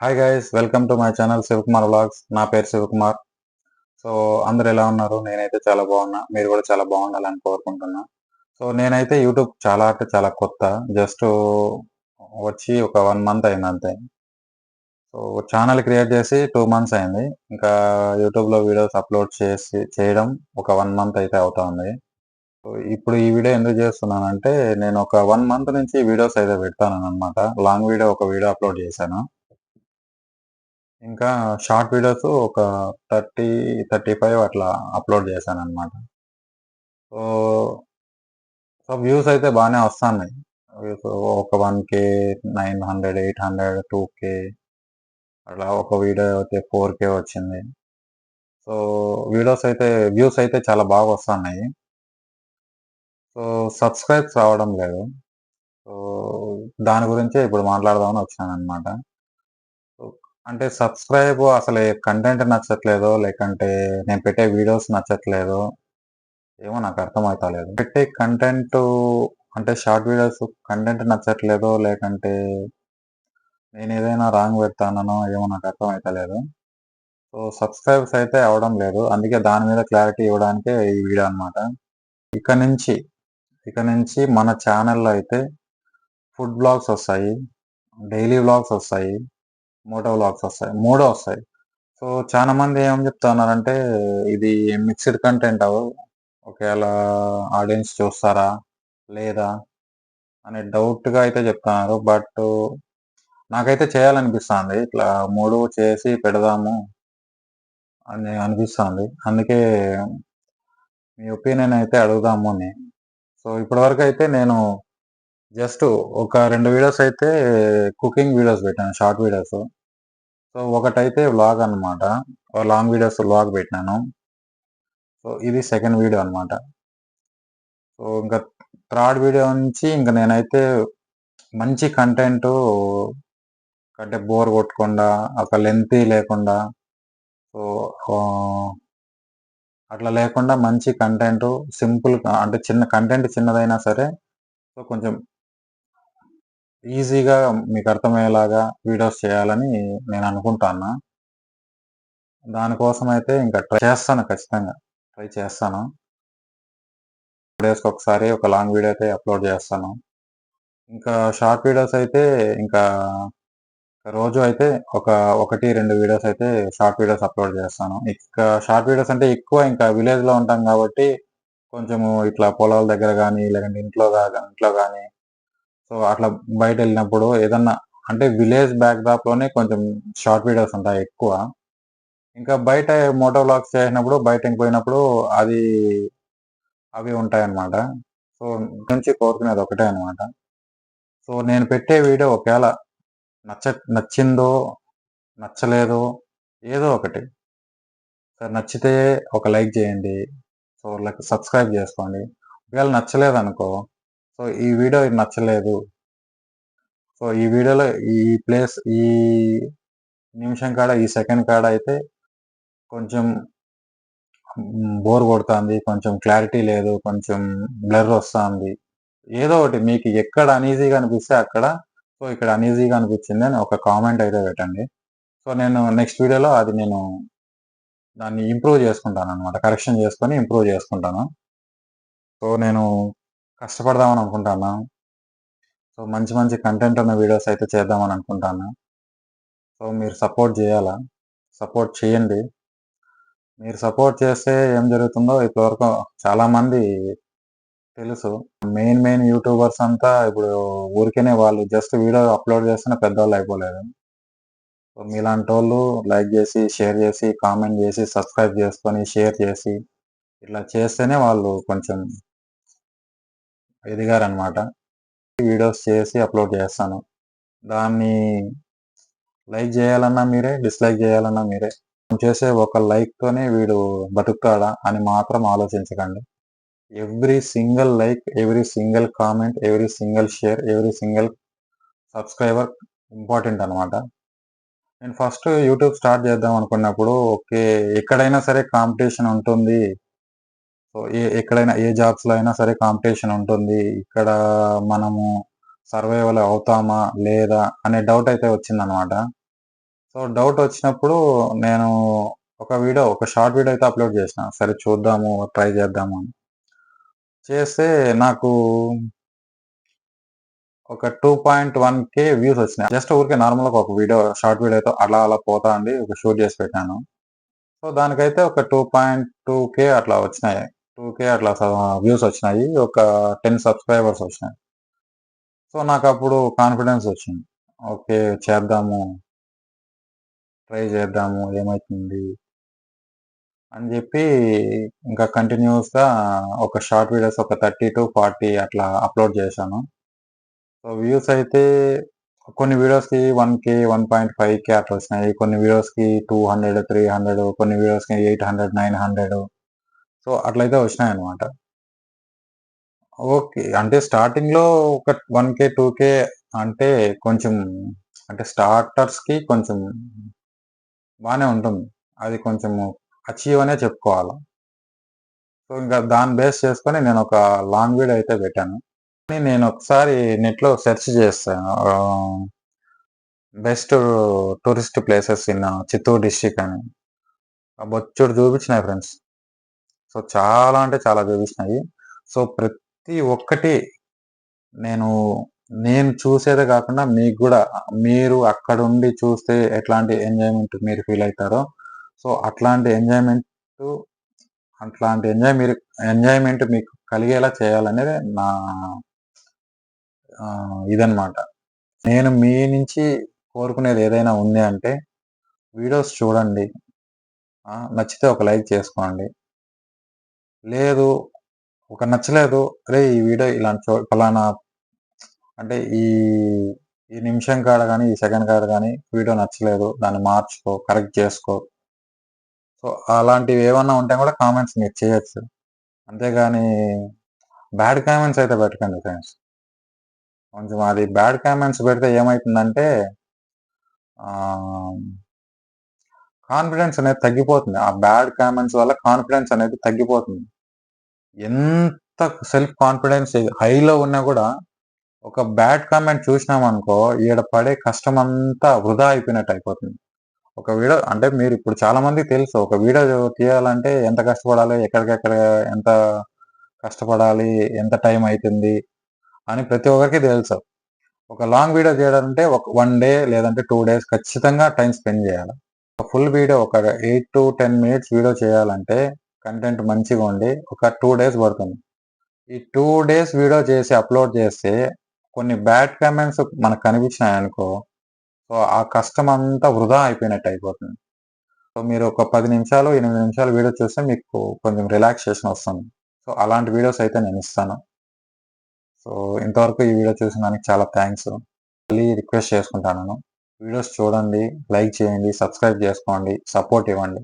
Hi guys welcome to my channel Shivakumar vlogs నా పేరు Shivakumar so అందరు ఎలా ఉన్నారు? నేనైతే చాలా బాగున్నా. మీరు కూడా చాలా బాగుండాలని కోరుకుంటున్నా. సో నేనైతే యూట్యూబ్ చాలా అంటే చాలా కొత్త. జస్ట్ వచ్చి ఒక వన్ మంత్ అయింది అంతే. సో ఛానల్ క్రియేట్ చేసి టూ మంత్స్ అయింది. ఇంకా యూట్యూబ్లో వీడియోస్ అప్లోడ్ చేసి చేయడం ఒక వన్ మంత్ అయితే అవుతుంది సో ఇప్పుడు ఈ వీడియో ఎందుకు చేస్తున్నానంటే నేను ఒక వన్ మంత్ నుంచి వీడియోస్ అయితే పెడతాను అనమాట లాంగ్ వీడియో ఒక వీడియో అప్లోడ్ చేశాను. ఇంకా షార్ట్ వీడియోస్ ఒక థర్టీ థర్టీ ఫైవ్ అట్లా అప్లోడ్ చేశాను అనమాట సో సో వ్యూస్ అయితే బాగానే వస్తున్నాయి. వ్యూస్ ఒక one K nine hundred eight hundred two K అట్లా ఒక వీడియో అయితే ఫోర్ కే వచ్చింది. సో వీడియోస్ అయితే వ్యూస్ అయితే చాలా బాగా వస్తున్నాయి. సో సబ్స్క్రైబ్స్ రావడం లేదు. సో దాని గురించే ఇప్పుడు మాట్లాడదామని వచ్చాను అనమాట అంటే సబ్స్క్రైబ్ అసలు కంటెంట్ నచ్చట్లేదో లేకంటే నేను పెట్టే వీడియోస్ నచ్చట్లేదో. ఏమో నాకు అర్థమవుతలేదు పెట్టే కంటెంట్ అంటే షార్ట్ వీడియోస్ కంటెంట్ నచ్చట్లేదో లేకంటే నేను ఏదైనా రాంగ్ పెడతానో ఏమో నాకు అర్థమవుతలేదు సో సబ్స్క్రైబ్స్ అయితే అవడం లేదు. అందుకే దాని మీద క్లారిటీ ఇవ్వడానికే ఈ వీడియో అనమాట ఇక నుంచి ఇక నుంచి మన ఛానల్లో అయితే ఫుడ్ బ్లాగ్స్ వస్తాయి. డైలీ బ్లాగ్స్ వస్తాయి. మోటో వ్లాగ్స్ వస్తాయి. మూడో వస్తాయి. సో చాలా మంది ఏం చెప్తున్నారంటే ఇది మిక్స్డ్ కంటెంట్ అవు ఒకవేళ ఆడియన్స్ చూస్తారా? లేదా? అనే డౌట్గా అయితే చెప్తున్నారు. బట్ నాకైతే చేయాలనిపిస్తుంది. ఇట్లా మూడు చేసి పెడదాము అని అనిపిస్తుంది. అందుకే మీ ఒపీనియన్ అయితే అడుగుదాము అని. సో ఇప్పటివరకు అయితే నేను జస్ట్ ఒక రెండు వీడియోస్ అయితే కుకింగ్ వీడియోస్ పెట్టాను. షార్ట్ వీడియోస్ సో ఒకటైతే వ్లాగ్ అనమాట లాంగ్ వీడియోస్ వ్లాగ్ పెట్టినాను. సో ఇది సెకండ్ వీడియో అనమాట సో ఇంకా థర్డ్ వీడియో నుంచి ఇంకా నేనైతే మంచి కంటెంట్ అంటే బోర్ కొట్టకుండా ఒక లెంతీ లేకుండా సో అట్లా లేకుండా మంచి కంటెంట్ సింపుల్ అంటే చిన్న కంటెంట్ చిన్నదైనా సరే సో కొంచెం ఈజీగా మీకు అర్థమయ్యేలాగా వీడియోస్ చేయాలని నేను అనుకుంటాను దానికోసం అయితే ఇంకా ట్రై చేస్తాను ఖచ్చితంగా. ట్రై చేస్తాను. డేస్కి ఒకసారి ఒక లాంగ్ వీడియో అయితే అప్లోడ్ చేస్తాను. ఇంకా షార్ట్ వీడియోస్ అయితే ఇంకా రోజు అయితే ఒక ఒకటి రెండు వీడియోస్ అయితే షార్ట్ వీడియోస్ అప్లోడ్ చేస్తాను. ఇంకా షార్ట్ వీడియోస్ అంటే ఎక్కువ ఇంకా విలేజ్లో ఉంటాం కాబట్టి కొంచెము ఇట్లా పొలాల దగ్గర కానీ లేదంటే ఇంట్లో ఇంట్లో కానీ సో అట్లా బయట వెళ్ళినప్పుడు ఏదన్నా అంటే విలేజ్ బ్యాక్లోనే కొంచెం షార్ట్ వీడియోస్ ఉంటాయి ఎక్కువ. ఇంకా బయట మోటో వ్లాగ్స్ చేసినప్పుడు బయటకి పోయినప్పుడు అది అవి ఉంటాయన్నమాట. సో నుంచి కోరుకునేది ఒకటే అనమాట సో నేను పెట్టే వీడియో ఒకవేళ నచ్చ నచ్చిందో నచ్చలేదో ఏదో ఒకటి. సార్ నచ్చితే ఒక లైక్ చేయండి. సో లైక్ సబ్స్క్రైబ్ చేసుకోండి. ఒకవేళ నచ్చలేదనుకో సో ఈ వీడియో నచ్చలేదు. సో ఈ వీడియోలో ఈ ప్లేస్ ఈ నిమిషం కాడ ఈ సెకండ్ కాడ అయితే కొంచెం బోర్ కొడుతుంది. కొంచెం క్లారిటీ లేదు. కొంచెం బ్లర్ వస్తుంది. ఏదో ఒకటి మీకు ఎక్కడ అనీజీగా అనిపిస్తే అక్కడ. సో ఇక్కడ అనీజీగా అనిపించింది అని ఒక కామెంట్ అయితే పెట్టండి. సో నేను నెక్స్ట్ వీడియోలో అది నేను దాన్ని ఇంప్రూవ్ చేసుకుంటాను అనమాట కరెక్షన్ చేసుకొని ఇంప్రూవ్ చేసుకుంటాను. సో నేను కష్టపడదామని అనుకుంటాను? సో మంచి మంచి కంటెంట్ ఉన్న వీడియోస్ అయితే చేద్దామని అనుకుంటాను? సో మీరు సపోర్ట్ చేయాలా? సపోర్ట్ చేయండి. మీరు సపోర్ట్ చేస్తే ఏం జరుగుతుందో ఇప్పటివరకు చాలామంది తెలుసు. మెయిన్ మెయిన్ యూట్యూబర్స్ అంతా ఇప్పుడు ఊరికేనే వాళ్ళు జస్ట్ వీడియో అప్లోడ్ చేస్తేనే పెద్దవాళ్ళు అయిపోలేదు సో మీలాంటి వాళ్ళు లైక్ చేసి షేర్ చేసి కామెంట్ చేసి సబ్స్క్రైబ్ చేసుకొని షేర్ చేసి ఇట్లా చేస్తేనే వాళ్ళు కొంచెం ఎదిగారనమాట వీడియోస్ చేసి అప్లోడ్ చేస్తాను. దాన్ని లైక్ చేయాలన్నా మీరే డిస్లైక్ చేయాలన్నా మీరే. చేసే ఒక లైక్తోనే వీడు బతుకుతాడా అని మాత్రం ఆలోచించకండి. Every single like every single comment every single share every single subscriber important అనమాట నేను ఫస్ట్ యూట్యూబ్ స్టార్ట్ చేద్దాం అనుకున్నప్పుడు ఓకే ఎక్కడైనా సరే కాంపిటీషన్ ఉంటుంది. ఏ ఎక్కడైనా ఏ జాబ్స్లో అయినా సరే కాంపిటీషన్ ఉంటుంది. ఇక్కడ మనము సర్వైవల్ అవుతామా లేదా అనే డౌట్ అయితే వచ్చిందనమాట సో డౌట్ వచ్చినప్పుడు నేను ఒక వీడియో ఒక షార్ట్ వీడియో అయితే అప్లోడ్ చేసిన. సరే చూద్దాము ట్రై చేద్దాము అని. చేస్తే నాకు ఒక two point one K views వచ్చినాయి. జస్ట్ ఊరికే నార్మల్గా ఒక వీడియో షార్ట్ వీడియో అయితే అలా అలా పోతా అండి. ఒక షూట్ చేసి పెట్టాను. సో దానికైతే ఒక టూ పాయింట్ టూ కే అట్లా వచ్చినాయి. టూ కే అట్లా వ్యూస్ వచ్చినాయి. ఒక టెన్ సబ్స్క్రైబర్స్ వచ్చినాయి. సో నాకు అప్పుడు కాన్ఫిడెన్స్ వచ్చింది. ఓకే చేద్దాము. ట్రై చేద్దాము. ఏమవుతుంది అని చెప్పి ఇంకా కంటిన్యూస్గా ఒక షార్ట్ వీడియోస్ ఒక థర్టీ టు ఫార్టీ అట్లా అప్లోడ్ చేశాను. సో వ్యూస్ అయితే కొన్ని వీడియోస్కి one K one point five K అట్లా వచ్చినాయి. కొన్ని వీడియోస్కి టూ హండ్రెడ్ త్రీ హండ్రెడ్ కొన్ని వీడియోస్కి eight hundred nine hundred so అట్లయితే వచ్చినాయి అనమాట ఓకే. అంటే స్టార్టింగ్లో ఒక వన్ కే టూ కే అంటే కొంచెం అంటే స్టార్టర్స్కి కొంచెం బాగానే ఉంటుంది. అది కొంచెం అచీవ్ అనే చెప్పుకోవాలి. సో ఇంకా దాన్ని బేస్ చేసుకొని నేను ఒక లాంగ్ వీడియో అయితే పెట్టాను. కానీ నేను ఒకసారి నెట్లో సెర్చ్ చేస్తాను. Best tourist places in Chittoor district అని. బొచ్చుడు చూపించినాయి ఫ్రెండ్స్. సో చాలా అంటే చాలా చూపించినాయి సో ప్రతి ఒక్కటి నేను నేను చూసేదే కాకుండా మీకు కూడా మీరు అక్కడ ఉండి చూస్తే ఎట్లాంటి ఎంజాయ్మెంట్ మీరు ఫీల్ అవుతారో సో అట్లాంటి ఎంజాయ్మెంట్ అట్లాంటి ఎంజాయ్ మీరు ఎంజాయ్మెంట్ మీకు కలిగేలా చేయాలనేది నా ఇదనమాట నేను మీ నుంచి కోరుకునేది ఏదైనా ఉంది అంటే వీడియోస్ చూడండి. నచ్చితే ఒక లైక్ చేసుకోండి. లేదు. ఒక నచ్చలేదు. అరే ఈ వీడియో ఇలాంటి చో ఫలానా అంటే ఈ ఈ నిమిషం కాడ కానీ ఈ సెకండ్ కాడ కానీ వీడియో నచ్చలేదు. దాన్ని మార్చుకో కరెక్ట్ చేసుకో. సో అలాంటివి ఏమన్నా ఉంటే కూడా కామెంట్స్ మీరు చేయొచ్చు. అంతేగాని బ్యాడ్ కామెంట్స్ అయితే పెట్టకండి ఫ్రెండ్స్. కొంచెం అది బ్యాడ్ కామెంట్స్ పెడితే ఏమవుతుందంటే కాన్ఫిడెన్స్ అనేది తగ్గిపోతుంది. ఆ బ్యాడ్ కామెంట్స్ వల్ల కాన్ఫిడెన్స్ అనేది తగ్గిపోతుంది. ఎంత సెల్ఫ్ కాన్ఫిడెన్స్ హైలో ఉన్నా కూడా ఒక బ్యాడ్ కామెంట్ చూసినామనుకో ఈడ పడే కష్టం అంతా వృధా అయిపోయినట్టు అయిపోతుంది. ఒక వీడియో అంటే మీరు ఇప్పుడు చాలామందికి తెలుసు ఒక వీడియో తీయాలంటే ఎంత కష్టపడాలి ఎక్కడికెక్కడ ఎంత కష్టపడాలి ఎంత టైం అవుతుంది అని ప్రతి ఒక్కరికి తెలుసు. ఒక లాంగ్ వీడియో చేయాలంటే ఒక వన్ డే లేదంటే టూ డేస్ ఖచ్చితంగా టైం స్పెండ్ చేయాలి. ఫుల్ వీడియో ఒక eight to ten minutes video చేయాలంటే కంటెంట్ మంచిగా ఉండి ఒక టూ డేస్ పడుతుంది. ఈ టూ డేస్ వీడియో చేసి అప్లోడ్ చేస్తే కొన్ని బ్యాడ్ కామెంట్స్ మనకు కనిపించినాయి అనుకో సో ఆ కష్టం అంతా వృధా అయిపోయినట్టు అయిపోతుంది. సో మీరు ఒక పది నిమిషాలు ఎనిమిది నిమిషాలు వీడియో చూస్తే మీకు కొంచెం రిలాక్సేషన్ వస్తుంది. సో అలాంటి వీడియోస్ అయితే నేను ఇస్తాను. సో ఇంతవరకు ఈ వీడియో చూసిన దానికి చాలా థ్యాంక్స్ మళ్ళీ రిక్వెస్ట్ చేసుకుంటాను వీడియోస్ చూడండి లైక్ చేయండి సబ్స్క్రైబ్ చేసుకోండి సపోర్ట్ ఇవ్వండి.